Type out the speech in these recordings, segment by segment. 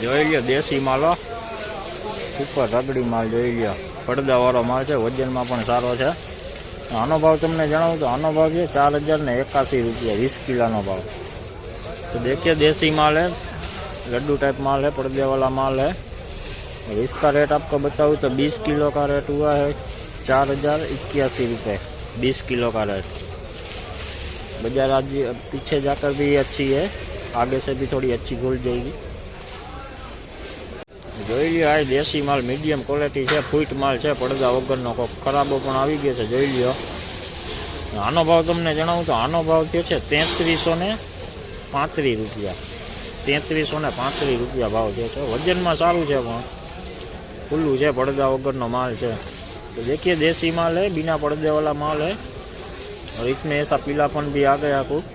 જોઈ લ્યો દેશી માલો ઉપર રગડી માલ જોઈ લ્યો પડદાવાળો માલ છે વજનમાં પણ સારો છે આનો ભાવ તમને જણાવું તો આનો ભાવ છે ચાર હજાર ને એકાસી રૂપિયા વીસ કિલાનો ભાવ तो देखिए देसी माल है लड्डू टाइप माल है पर्दे वाला माल है और इसका रेट आपको बताऊँ तो 20 किलो का रेट हुआ है चार हजार इक्यासी रुपये बीस किलो का रेट बाजार आज पीछे जाकर भी अच्छी है आगे से भी थोड़ी अच्छी खुल जाएगी જોઈ લ્યો આ દેશી માલ મીડિયમ ક્વોલિટી છે ફૂટ માલ છે પડદા વગરનો કોક ખરાબો પણ આવી ગયો છે જોઈ લ્યો આનો ભાવ તમને જણાવું તો આનો ભાવ થયો છે તેત્રીસો ને પાંત્રીસ રૂપિયા તેત્રીસો ને પાંત્રીસ રૂપિયા ભાવ થયો છે વજનમાં સારું છે પણ ખુલ્લું છે પડદા વગરનો માલ છે तो देखिए देसी माल है बिना पर्दे वाला माल है और इसमें ऐसा पीलापन भी आ गया कुछ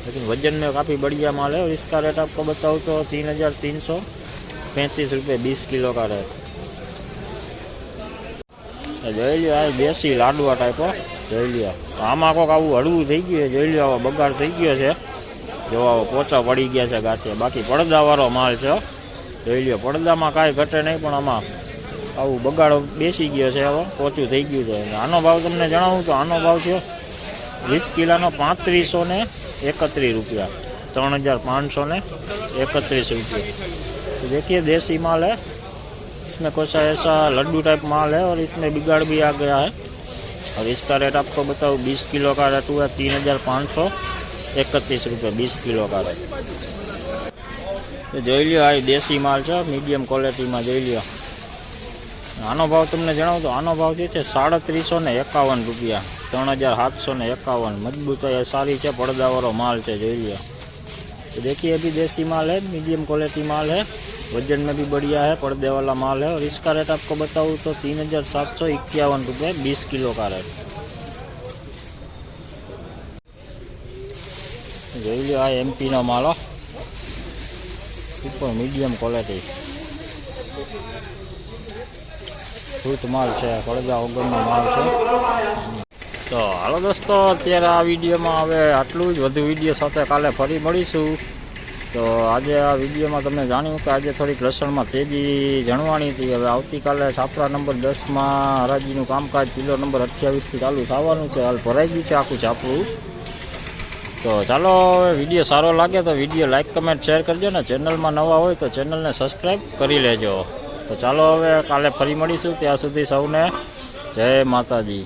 लेकिन वजन में काफ़ी बढ़िया माल है और इसका रेट आपको बताऊँ तो तीन हज़ार तीन सौ पैंतीस रुपये बीस किलो का रेट જોઈ લ્યો આ દેશી લાડવા ટાઈપો જોઈ લ્યો આમાં કોક આવું હળવું થઈ ગયું છે જોઈ લ્યો આવો બગાડ થઈ ગયો છે જો આવો પોચા પડી ગયા છે ગાંઠે બાકી પડદાવાળો માલ છે હો. જોઈ લ્યો પડદામાં કાંઈ ઘટે નહીં પણ આમાં આવું બગાડો બેસી ગયો છે હવે પોચું થઈ ગયું છે અને આનો ભાવ તમને જણાવું તો આનો ભાવ છે વીસ કિલાનો પાંત્રીસો ને એકત્રીસ રૂપિયા ત્રણ હજાર પાંચસો ને इकतीस रुपये तो देखिए देसी माल है इसमें कुछ ऐसा लड्डू टाइप माल है और इसमें बिगाड़ भी आ गया है और इसका रेट आपको बताऊँ बीस किलो का रेट हुआ तीन हज़ार पाँच सौ इकतीस रुपये बीस किलो का रेट તો જોઈ લ્યો આ દેશી માલ છે મીડિયમ ક્વોલિટીમાં જોઈ લ્યો આનો ભાવ તમને જણાવું તો આનો ભાવ જે છે સાડત્રીસો ને એકાવન રૂપિયા ત્રણ હજાર સાતસો ને એકાવન મજબૂતાઈ સારી છે પડદાવાળો માલ છે જોઈ લ્યો तो देखिए अभी देसी माल है मीडियम क्वालिटी माल है वजन में भी बढ़िया है पर्दे वाला माल है और इसका रेट आपको बताऊँ तो तीन हज़ार सात सौ इक्यावन रुपये बीस किलो का रेट જોઈ લો આ એમપીનો માલો ઉપર મીડિયમ ક્વોલિટી ફ્રૂટ માલ છે પડદા વગરનો માલ છે તો હાલો દોસ્તો, અત્યારે આ વિડીયોમાં હવે આટલું જ વધુ વીડિયો સાથે કાલે ફરી મળીશું. તો આજે આ વિડીયોમાં તમને જાણ્યું કે આજે થોડીક લસણમાં તેજી જણવાની હતી. હવે આવતીકાલે છાપરા નંબર દસમાં હરાજીનું કામકાજ કિલો નંબર અઠ્યાવીસથી ચાલુ થવાનું છે. હાલ ભરાઈ ગયું છે આખું છાપરું. તો ચાલો, હવે વીડિયો સારો લાગે તો વીડિયો લાઇક કમેન્ટ, શેર કરજો ને ચેનલમાં નવા હોય તો ચેનલને સબસ્ક્રાઈબ કરી લેજો. તો ચાલો હવે કાલે ફરી મળીશું. ત્યાં સુધી સૌને જય માતાજી.